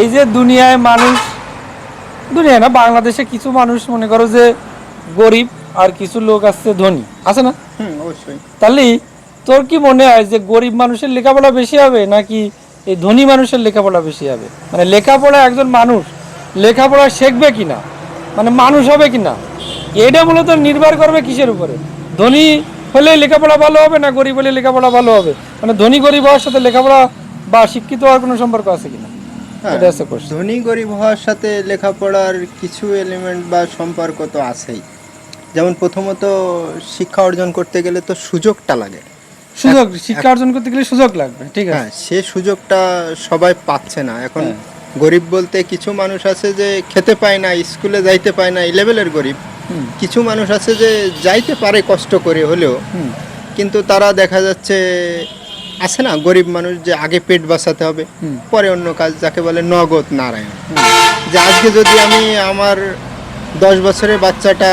এই যে দুনিয়ায় মানুষ দুনিয়ায় না বাংলাদেশে কিছু মানুষ মনে করো যে গরিব আর কিছু লোক আছে ধনী আছে না? অবশ্যই। তাহলে তোর কি মনে হয় যে গরিব মানুষের লেখাপড়া বেশি হবে নাকি এই ধনী মানুষের লেখাপড়া বেশি হবে? মানে লেখাপড়া একজন মানুষ লেখাপড়া শিখবে কিনা? মানে মানুষ হবে কিনা? এটা মূলত নির্ভর করবে কিসের উপরে? ধনী হলে লেখাপড়া ভালো হবে না গরিব হলে লেখাপড়া ভালো হবে? মানে ধনী গরিব হওয়ার সাথে লেখাপড়া বা শিক্ষিত হওয়ার কোনো সম্পর্ক আছে কিনা? এটা হচ্ছে question। ধনী গরিব হওয়ার সাথে লেখাপড়ার কিছু এলিমেন্ট বা সম্পর্ক তো আছেই। যেমন প্রথমত শিক্ষা অর্জন করতে গেলে তো সুযোগটা লাগে। সুযোগ শিক্ষা অর্জন করতে গেলে সুযোগ লাগবে ঠিক আছে। হ্যাঁ সে সুযোগটা সবাই পাচ্ছে না। এখন হ্যাঁ। গরিব বলতে কিছু মানুষ আছে যে খেতে পায় না স্কুলে যাইতে পায় না এই লেভেলের গরিব। কিছু মানুষ আছে যে যাইতে পারে কষ্ট করে হলেও। কিন্তু তারা দেখা যাচ্ছে আছে না গরিব মানুষ যে আগে পেট বাঁচাতে হবে পরে অন্য কাজ যাকে বলে নগদ নারায়ণ। যে আজকে যদি আমি আমার দশ বছরের বাচ্চাটা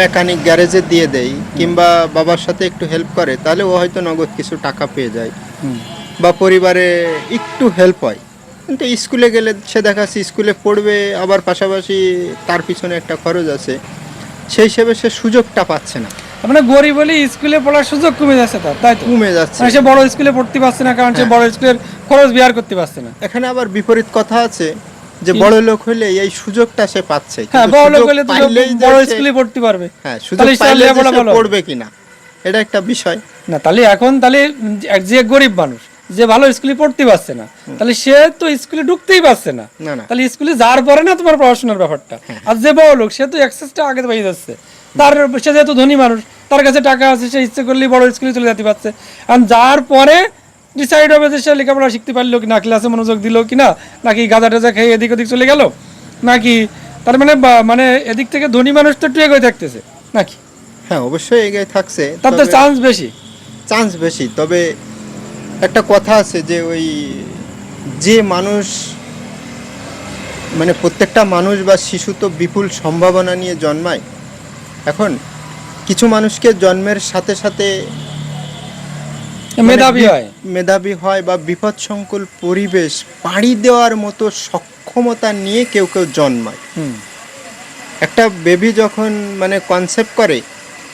মেকানিক গ্যারেজে দিয়ে দেই কিংবা বাবার সাথে একটু হেল্প করে তাহলে ও হয়তো নগদ কিছু টাকা পেয়ে যায়। বা পরিবারে একটু হেল্প হয়। কিন্তু স্কুলে গেলে সে দেখাচ্ছে স্কুলে পড়বে আবার পাশাপাশি তার পিছনে একটা খরচ আছে। সেই হিসেবে সে সুযোগটা পাচ্ছে না। মানে গরিব হলে স্কুলে পড়ার সুযোগ কমে যাচ্ছে তার তাই কমে যাচ্ছে। মানে সে বড় স্কুলে পড়তে পারছে না কারণ সে হ্যাঁ। বড় স্কুলের খরচ বিয়ার করতে পারছে না। এখানে আবার বিপরীত কথা আছে যে বড় লোক হলে এই সুযোগটা সে পাচ্ছে হ্যাঁ বড় লোক হলে তো বড় স্কুলে পড়তে পারবে। হ্যাঁ সুযোগ পাইলে পড়বে কিনা এটা একটা বিষয়। না তাহলে এখন তাহলে যে গরিব মানুষ যে ভালো স্কুলে পড়তে পারছে না তাহলে সে তো স্কুলে ঢুকতেই পারছে না। তাহলে স্কুলে যাওয়ার পরে না তোমার পড়াশোনার ব্যাপারটা। হ্যাঁ। আর যে বড় লোক সে তো অ্যাক্সেসটা আগে পেয়ে যাচ্ছে। তার সে যেহেতু ধনী মানুষ তার কাছে টাকা আছে সে ইচ্ছে করলেই বড় স্কুলে চলে যেতে পারছে। আর যাওয়ার পরে ডিসাইড হবে যে সে লেখাপড়া শিখতে পারল কিনা ক্লাসে মনোযোগ দিল কিনা নাকি গাঁদা টাজা খেয়ে এদিক ওদিক চলে গেল নাকি তার মানে মানে এদিক থেকে ধনী মানুষ তো একটু এগোয় থাকতেছে নাকি? হ্যাঁ অবশ্যই এগিয়ে থাকছে তার তো চান্স বেশি। চান্স বেশি তবে একটা কথা আছে যে ওই যে মানুষ মানে প্রত্যেকটা মানুষ বা শিশু তো বিপুল সম্ভাবনা নিয়ে জন্মায়। এখন কিছু মানুষকে জন্মের সাথে সাথে মানে মেধাবী হয়। মেধাবী হয় বা বিপদসংকুল পরিবেশ পাড়ি দেওয়ার মতো সক্ষমতা নিয়ে কেউ কেউ জন্মায়। একটা বেবি যখন মানে কনসেপ্ট করে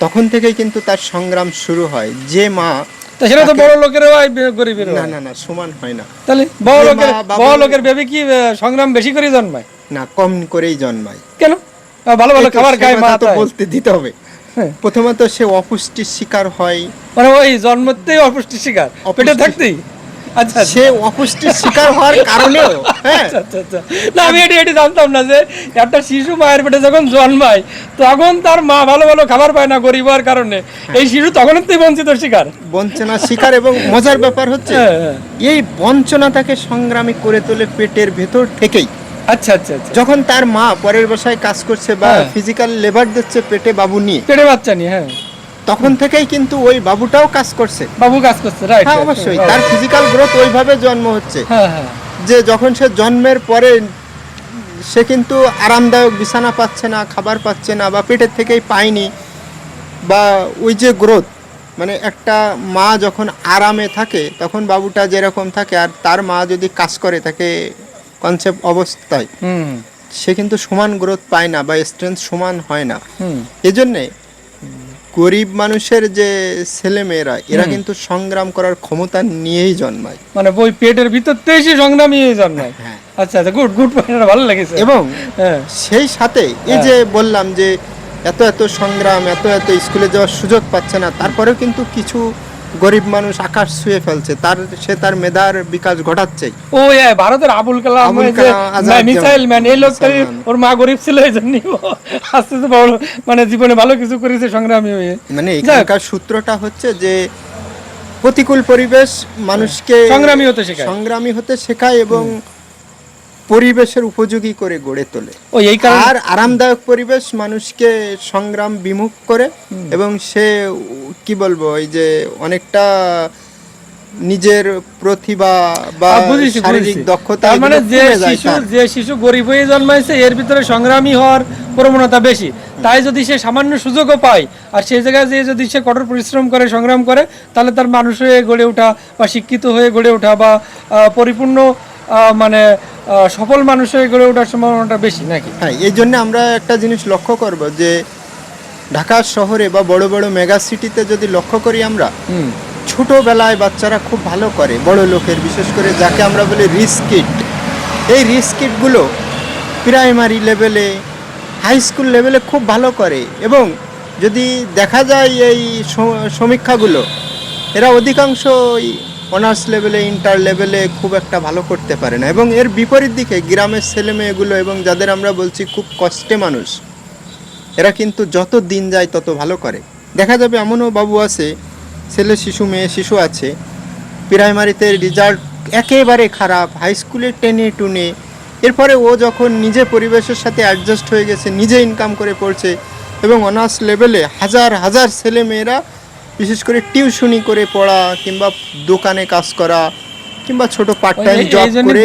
তখন থেকেই কিন্তু তার সংগ্রাম শুরু হয়। যে মা সেটা তো বড় লোকেরও হয় গরিবেরও না না না সমান হয় না। তাহলে বড় লোকের বাবা- বড় লোকের বেবি কি সংগ্রাম বেশি করে জন্মায়? না কম করেই জন্মায়। কেন? ভালো ভালো তো খাবার খায় মা তো বলতে দিতে হবে হ্যাঁ। প্রথমত সে অপুষ্টির শিকার হয় মানে ওই জন্মতেই অপুষ্টি শিকার পেটে থাকতেই আচ্ছা আচ্ছা। সে অপুষ্টির শিকার হওয়ার কারণেও হ্যাঁ আচ্ছা, আচ্ছা। না আমি এটি এটি জানতাম না যে একটা শিশু মায়ের পেটে যখন জন্মায় তখন তার মা ভালো ভালো খাবার পায় না গরিব হওয়ার কারণে হ্যাঁ। এই শিশু তখন তুই বঞ্চিত শিকার বঞ্চনা শিকার এবং মজার ব্যাপার হচ্ছে। এই বঞ্চনা তাকে সংগ্রামী করে তোলে পেটের ভেতর থেকেই আচ্ছা আচ্ছা আচ্ছা। যখন তার মা পরের বাসায় কাজ করছে বা। ফিজিক্যাল লেবার দিচ্ছে পেটে বাবু নিয়ে পেটে বাচ্চা নিয়ে হ্যাঁ। তখন থেকেই কিন্তু ওই বাবুটাও কাজ করছে। বাবু কাজ করছে রাইট হ্যাঁ অবশ্যই। তার ফিজিক্যাল গ্রোথ ওইভাবে জন্ম হচ্ছে। হ্যাঁ হ্যাঁ। যে যখন সে জন্মের পরে সে কিন্তু আরামদায়ক বিছানা পাচ্ছে না খাবার পাচ্ছে না বা পেটের থেকেই পায়নি বা ওই যে গ্রোথ মানে একটা মা যখন আরামে থাকে তখন বাবুটা যেরকম থাকে আর তার মা যদি কাজ করে তাকে কনসেপ্ট অবস্থায় সে কিন্তু সমান গ্রোথ পায় না বা স্ট্রেংথ সমান হয় না। এজন্যে গরিব মানুষের যে ছেলে মেয়েরা এরা কিন্তু সংগ্রাম করার ক্ষমতা নিয়েই জন্মায়। মানে ওই পেটের ভিতর থেকে সে সংগ্রামী হয়ে জন্মায়। হ্যাঁ। আচ্ছা আচ্ছা গুড গুড পয়েন্ট ভালো লেগেছে। এবং হ্যাঁ। সেই সাথে এই হ্যাঁ। যে বললাম যে এত এত সংগ্রাম এত এত স্কুলে যাওয়ার সুযোগ পাচ্ছে না তারপরেও কিন্তু কিছু গরিব মানুষ আকাশ ছুঁয়ে ফেলছে তার সে তার মেধার বিকাশ ঘটাচ্ছে ও ভারতের আবুল কালাম যে মিসাইল ম্যান এই লোক। ওর মা গরিব ছিল এই জন্য আস্তে আস্তে বড় মানে জীবনে ভালো কিছু করেছে সংগ্রামী হয়ে মানে। এখানকার সূত্রটা হচ্ছে যে প্রতিকূল পরিবেশ মানুষকে সংগ্রামী হতে শেখায়। সংগ্রামী হতে শেখায় এবং পরিবেশের উপযোগী করে গড়ে তোলে। ও এই আর আরামদায়ক পরিবেশ মানুষকে সংগ্রাম বিমুখ করে এবং সে কি বলব ওই যে অনেকটা নিজের প্রতিভা বা শারীরিক দক্ষতা মানে যে শিশু যে শিশু গরিব হয়ে জন্মাইছে এর ভিতরে সংগ্রামী হওয়ার প্রবণতা বেশি। তাই যদি সে সামান্য সুযোগও পায় আর সেই জায়গায় যে যদি সে কঠোর পরিশ্রম করে সংগ্রাম করে তাহলে তার মানুষ হয়ে গড়ে ওঠা বা শিক্ষিত হয়ে গড়ে ওঠা বা পরিপূর্ণ মানে সফল মানুষের গড়ে ওঠার সম্ভাবনাটা বেশি নাকি? হ্যাঁ এই জন্য আমরা একটা জিনিস লক্ষ্য করব যে ঢাকা শহরে বা বড় বড় মেগা সিটিতে যদি লক্ষ্য করি আমরা ছোটোবেলায় বাচ্চারা খুব ভালো করে বড় লোকের বিশেষ করে যাকে আমরা বলি রিস্কিট এই রিস্কিটগুলো প্রাইমারি লেভেলে হাই স্কুল লেভেলে খুব ভালো করে এবং যদি দেখা যায় এই সমীক্ষাগুলো এরা অধিকাংশ অনার্স লেভেলে ইন্টার লেভেলে খুব একটা ভালো করতে পারে না। এবং এর বিপরীত দিকে গ্রামের ছেলে মেয়েগুলো এবং যাদের আমরা বলছি খুব কষ্টে মানুষ, এরা কিন্তু যত দিন যায় তত ভালো করে। দেখা যাবে এমনও বাবু আছে, ছেলে শিশু, মেয়ে শিশু আছে প্রাইমারিতে রেজাল্ট একেবারে খারাপ হাই স্কুলে টেনে টুনে, এরপরে ও যখন নিজে পরিবেশের সাথে অ্যাডজাস্ট হয়ে গেছে, নিজে ইনকাম করে পড়ছে এবং অনার্স লেভেলে হাজার হাজার ছেলে মেয়েরা বিশেষ করে টিউশনি করে পড়া কিংবা দোকানে কাজ করা কিংবা ছোট পার্ট টাইম জব করে